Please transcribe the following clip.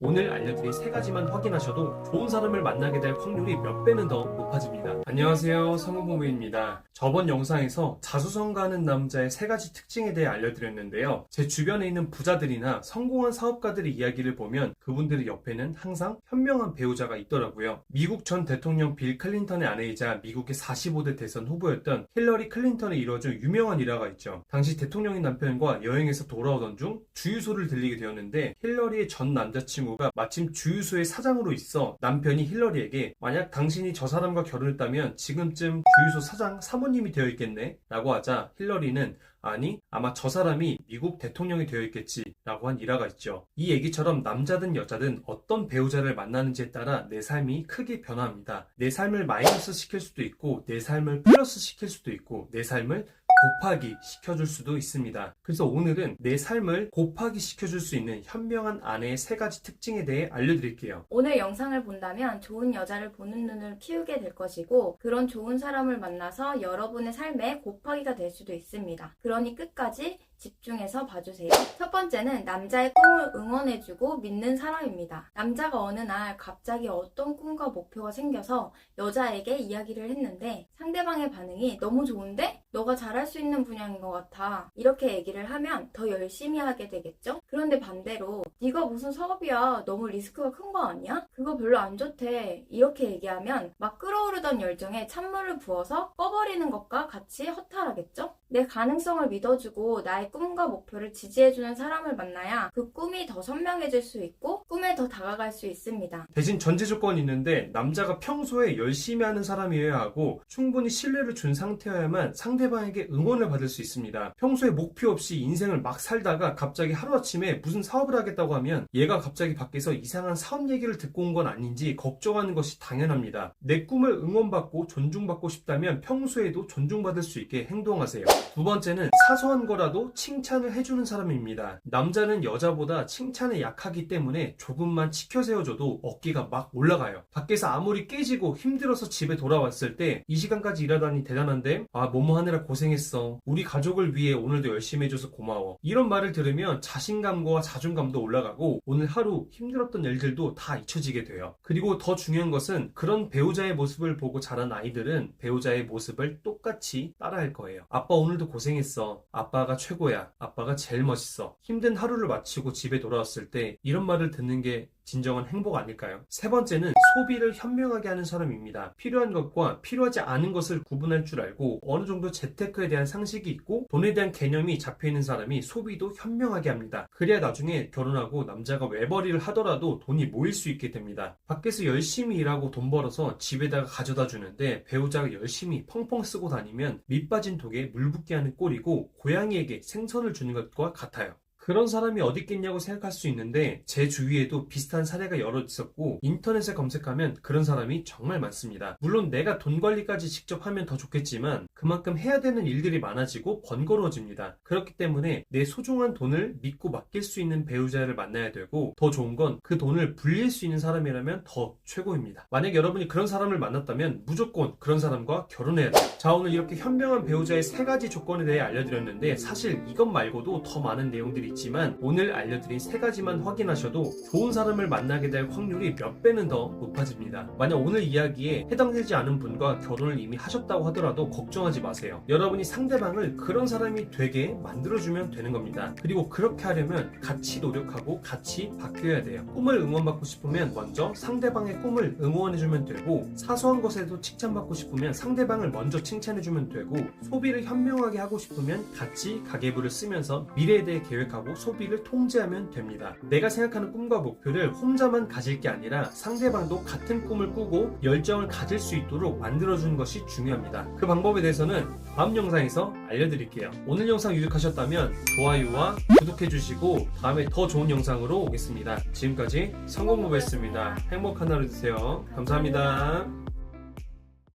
오늘 알려드린 세 가지만 확인하셔도 좋은 사람을 만나게 될 확률이 몇 배는 더 높아집니다. 안녕하세요. 성우부부입니다. 저번 영상에서 자수성가하는 남자의 세 가지 특징에 대해 알려드렸는데요. 제 주변에 있는 부자들이나 성공한 사업가들의 이야기를 보면 그분들의 옆에는 항상 현명한 배우자가 있더라고요. 미국 전 대통령 빌 클린턴의 아내이자 미국의 45대 대선 후보였던 힐러리 클린턴이 이뤄준 유명한 일화가 있죠. 당시 대통령의 남편과 여행에서 돌아오던 중 주유소를 들리게 되었는데 힐러리의 전 남자친구 가 마침 주유소의 사장으로 있어 남편이 힐러리에게 만약 당신이 저 사람과 결혼했다면 지금쯤 주유소 사장 사모님이 되어 있겠네 라고 하자 힐러리는 아니 아마 저 사람이 미국 대통령이 되어 있겠지 라고 한 일화가 있죠. 이 얘기처럼 남자든 여자든 어떤 배우자를 만나는지에 따라 내 삶이 크게 변화합니다. 내 삶을 마이너스 시킬 수도 있고 내 삶을 플러스 시킬 수도 있고 내 삶을 곱하기 시켜줄 수도 있습니다. 그래서 오늘은 내 삶을 곱하기 시켜줄 수 있는 현명한 아내의 세 가지 특징에 대해 알려드릴게요. 오늘 영상을 본다면 좋은 여자를 보는 눈을 키우게 될 것이고 그런 좋은 사람을 만나서 여러분의 삶에 곱하기가 될 수도 있습니다. 그러니 끝까지 집중해서 봐주세요. 첫 번째는 남자의 꿈을 응원해주고 믿는 사람입니다. 남자가 어느 날 갑자기 어떤 꿈과 목표가 생겨서 여자에게 이야기를 했는데 상대방의 반응이 너무 좋은데? 너가 잘할 수 있는 분야인 것 같아. 이렇게 얘기를 하면 더 열심히 하게 되겠죠? 그런데 반대로 네가 무슨 사업이야. 너무 리스크가 큰 거 아니야? 그거 별로 안 좋대. 이렇게 얘기하면 막 끓어오르던 열정에 찬물을 부어서 꺼버리는 것과 같이 허탈하겠죠? 내 가능성을 믿어주고 나의 꿈과 목표를 지지해주는 사람을 만나야 그 꿈이 더 선명해질 수 있고 꿈에 더 다가갈 수 있습니다. 대신 전제 조건이 있는데 남자가 평소에 열심히 하는 사람이어야 하고 충분히 신뢰를 준 상태여야만 상대방에게 응원을 받을 수 있습니다. 평소에 목표 없이 인생을 막 살다가 갑자기 하루아침에 무슨 사업을 하겠다고 하면 얘가 갑자기 밖에서 이상한 사업 얘기를 듣고 온 건 아닌지 걱정하는 것이 당연합니다. 내 꿈을 응원받고 존중받고 싶다면 평소에도 존중받을 수 있게 행동하세요. 두 번째는 사소한 거라도 칭찬을 해주는 사람입니다. 남자는 여자보다 칭찬에 약하기 때문에 조금만 치켜 세워줘도 어깨가 막 올라가요. 밖에서 아무리 깨지고 힘들어서 집에 돌아왔을 때 이 시간까지 일하다니 대단한데 아 뭐뭐 하느라 고생했어. 우리 가족을 위해 오늘도 열심히 해줘서 고마워. 이런 말을 들으면 자신감과 자존감도 올라가고 오늘 하루 힘들었던 일들도 다 잊혀지게 돼요. 그리고 더 중요한 것은 그런 배우자의 모습을 보고 자란 아이들은 배우자의 모습을 똑같이 따라할 거예요. 아빠 오늘도 고생했어. 아빠가 최고야. 아빠가 제일 멋있어. 힘든 하루를 마치고 집에 돌아왔을 때 이런 말을 듣는 게 진정한 행복 아닐까요? 세 번째는 소비를 현명하게 하는 사람입니다. 필요한 것과 필요하지 않은 것을 구분할 줄 알고 어느 정도 재테크에 대한 상식이 있고 돈에 대한 개념이 잡혀 있는 사람이 소비도 현명하게 합니다. 그래야 나중에 결혼하고 남자가 외벌이를 하더라도 돈이 모일 수 있게 됩니다. 밖에서 열심히 일하고 돈 벌어서 집에다가 가져다 주는데 배우자가 열심히 펑펑 쓰고 다니면 밑 빠진 독에 물 붓게 하는 꼴이고 고양이에게 생선을 주는 것과 같아요. 그런 사람이 어디 있겠냐고 생각할 수 있는데 제 주위에도 비슷한 사례가 여러 있었고 인터넷에 검색하면 그런 사람이 정말 많습니다. 물론 내가 돈 관리까지 직접 하면 더 좋겠지만 그만큼 해야 되는 일들이 많아지고 번거로워집니다. 그렇기 때문에 내 소중한 돈을 믿고 맡길 수 있는 배우자를 만나야 되고 더 좋은 건 그 돈을 불릴 수 있는 사람이라면 더 최고입니다. 만약 여러분이 그런 사람을 만났다면 무조건 그런 사람과 결혼해야 돼요. 자 오늘 이렇게 현명한 배우자의 세 가지 조건에 대해 알려드렸는데 사실 이것 말고도 더 많은 내용들이 있지만 오늘 알려드린 세 가지만 확인하셔도 좋은 사람을 만나게 될 확률이 몇 배는 더 높아집니다. 만약 오늘 이야기에 해당되지 않은 분과 결혼을 이미 하셨다고 하더라도 걱정하지 마세요. 여러분이 상대방을 그런 사람이 되게 만들어주면 되는 겁니다. 그리고 그렇게 하려면 같이 노력하고 같이 바뀌어야 돼요. 꿈을 응원받고 싶으면 먼저 상대방의 꿈을 응원해주면 되고 사소한 것에도 칭찬받고 싶으면 상대방을 먼저 칭찬해주면 되고 소비를 현명하게 하고 싶으면 같이 가계부를 쓰면서 미래에 대해 계획하고 소비를 통제하면 됩니다. 내가 생각하는 꿈과 목표를 혼자만 가질 게 아니라 상대방도 같은 꿈을 꾸고 열정을 가질 수 있도록 만들어주는 것이 중요합니다. 그 방법에 대해서는 다음 영상에서 알려드릴게요. 오늘 영상 유익하셨다면 좋아요와 구독해주시고 다음에 더 좋은 영상으로 오겠습니다. 지금까지 성공부였습니다. 행복한 하루 되세요. 감사합니다.